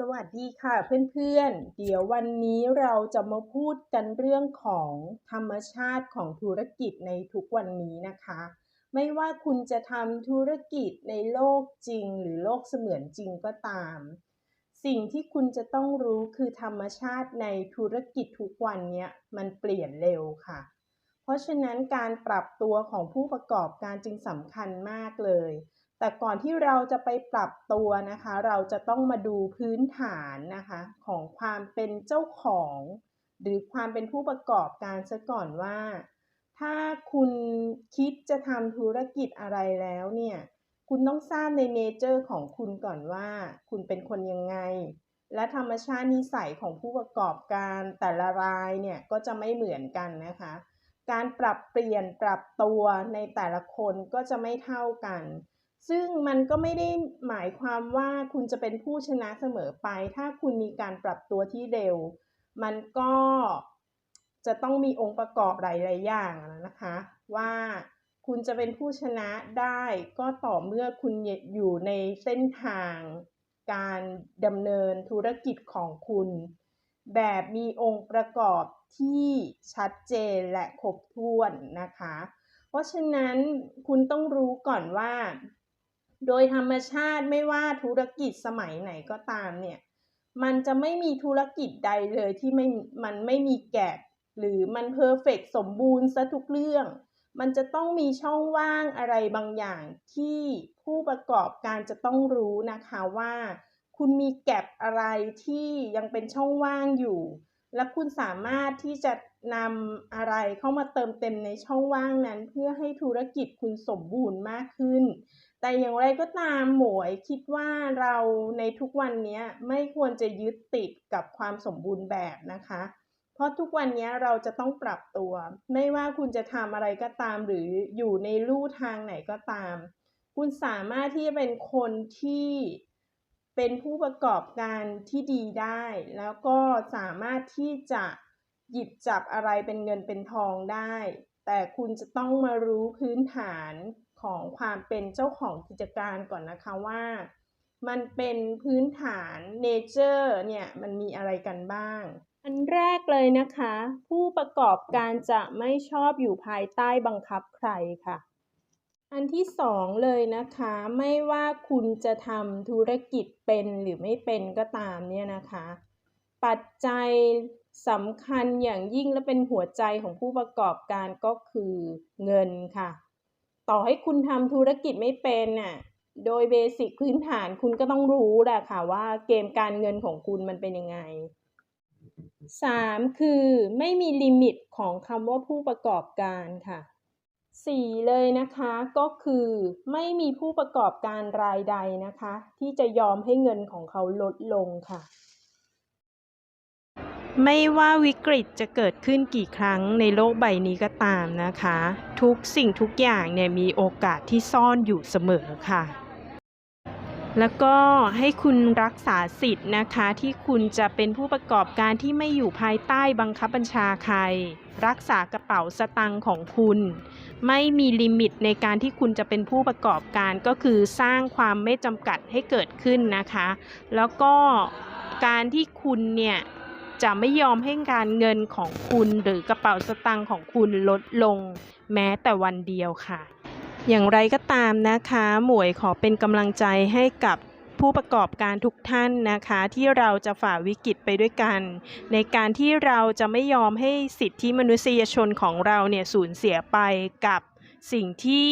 สวัสดีค่ะเพื่อนๆ เดี๋ยววันนี้เราจะมาพูดกันเรื่องของธรรมชาติของธุรกิจในทุกวันนี้นะคะ ไม่ว่าคุณจะทำธุรกิจในโลกจริง หรือโลกเสมือนจริงก็ตาม สิ่งที่คุณจะต้องรู้คือธรรมชาติในธุรกิจทุกวันนี้มันเปลี่ยนเร็วค่ะ เพราะฉะนั้นการปรับตัวของผู้ประกอบการจึงสำคัญมากเลย แต่ก่อนที่เราจะไปปรับตัวนะคะ เราจะต้องมาดูพื้นฐานนะคะของความเป็นเจ้าของ หรือความเป็นผู้ประกอบการซะก่อนว่า ถ้าคุณคิดจะทำธุรกิจอะไรแล้วเนี่ยคุณต้องทราบในเนเจอร์ของคุณก่อนว่า คุณเป็นคนยังไง และธรรมชาตินิสัยของผู้ประกอบการแต่ละรายเนี่ยก็จะไม่เหมือนกันนะคะ การปรับเปลี่ยนปรับตัวในแต่ละคนก็จะไม่เท่ากัน ซึ่งมันก็ไม่ได้หมายความว่าคุณจะเป็นผู้ชนะเสมอไป ถ้าคุณมีการปรับตัวที่เร็ว มันก็จะต้องมีองค์ประกอบหลายๆอย่างนะคะ ว่าคุณจะเป็นผู้ชนะได้ก็ต่อเมื่อคุณอยู่ในเส้นทางการดำเนินธุรกิจของคุณ แบบมีองค์ประกอบที่ชัดเจนและครบถ้วนนะคะ เพราะฉะนั้นคุณต้องรู้ก่อนว่า โดยธรรมชาติไม่ว่าธุรกิจสมัยไหนก็ตามเนี่ย มันจะไม่มีธุรกิจใดเลยที่ไม่มันไม่มีแกะหรือมันเพอร์เฟกสมบูรณ์ซะทุกเรื่อง มันจะต้องมีช่องว่างอะไรบางอย่างที่ผู้ประกอบการจะต้องรู้นะคะว่า คุณมีแกลบอะไรที่ยังเป็นช่องว่างอยู่ และคุณสามารถที่จะนำอะไรเข้ามาเติมเต็มในช่องว่างนั้น เพื่อให้ธุรกิจคุณสมบูรณ์มากขึ้น แต่อย่างไรก็ตามหมวยคิดว่าเราในทุกวันนี้ไม่ควรจะยึดติดกับความสมบูรณ์แบบนะคะ เพราะทุกวันนี้เราจะต้องปรับตัว ไม่ว่าคุณจะทำอะไรก็ตามหรืออยู่ในลู่ทางไหนก็ตาม คุณสามารถที่จะเป็นคนที่ เป็นผู้ประกอบการที่ดีได้ แล้วก็สามารถที่จะหยิบจับอะไรเป็นเงินเป็นทองได้ แต่คุณจะต้องมารู้พื้นฐานของความเป็นเจ้าของกิจการก่อนนะคะว่า มันเป็นพื้นฐานเนเจอร์เนี่ยมันมีอะไรกันบ้าง อันแรกเลยนะคะ ผู้ประกอบการจะไม่ชอบอยู่ภายใต้บังคับใครค่ะ อันที่สองเลยนะคะ ไม่ว่าคุณจะทำธุรกิจเป็นหรือไม่เป็นก็ตามเนี่ยนะคะ ปัจจัยสำคัญอย่างยิ่งและเป็นหัวใจของผู้ประกอบการก็คือเงินค่ะ ต่อให้คุณทำธุรกิจไม่เป็นน่ะโดยเบสิกพื้นฐานคุณก็ต้องรู้แหละค่ะว่าเกมการเงินของคุณมันเป็นยังไงสามคือไม่มีลิมิตของคำว่าผู้ประกอบการค่ะ สี่เลยนะคะก็คือไม่มีผู้ประกอบการรายใดนะคะ ที่จะยอมให้เงินของเขาลดลงค่ะ ไม่ว่าวิกฤตจะเกิดขึ้นกี่ครั้งในโลกใบนี้ก็ตามนะคะ ทุกสิ่งทุกอย่างเนี่ยมีโอกาสที่ซ่อนอยู่เสมอค่ะ แล้วก็ให้คุณรักษาสิทธิ์นะคะที่คุณจะเป็นผู้ประกอบการที่ไม่อยู่ภายใต้บังคับบัญชาใคร รักษากระเป๋าสตังค์ของคุณ ไม่มีลิมิตในการที่คุณจะเป็นผู้ประกอบการก็คือสร้างความไม่จำกัดให้เกิดขึ้นนะคะ แล้วก็การที่คุณเนี่ยจะไม่ยอมให้การเงินของคุณหรือกระเป๋าสตังค์ของคุณลดลง แม้แต่วันเดียวค่ะ อย่างไรก็ตามนะคะ หมวยขอเป็นกำลังใจให้กับผู้ประกอบการทุกท่านนะคะ ที่เราจะฝ่าวิกฤตไปด้วยกัน ในการที่เราจะไม่ยอมให้สิทธิมนุษยชนของเราเนี่ยสูญเสียไปกับ สิ่งที่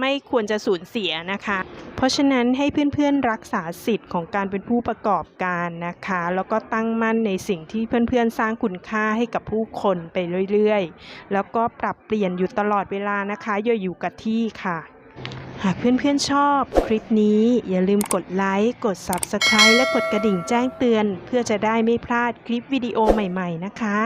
ไม่ควรจะสูญเสียนะคะ เพราะฉะนั้นให้เพื่อนๆรักษาสิทธิ์ของการเป็นผู้ประกอบการนะคะ แล้วก็ตั้งมั่นในสิ่งที่เพื่อนๆสร้างคุณค่าให้กับผู้คนไปเรื่อยๆ แล้วก็ปรับเปลี่ยนอยู่ตลอดเวลานะคะอย่าอยู่กับที่ค่ะหากเพื่อนๆชอบคลิปนี้อย่าลืมกดไลค์กด Subscribe และกดกระดิ่งแจ้งเตือน เพื่อจะได้ไม่พลาดคลิปวิดีโอใหม่ๆนะคะ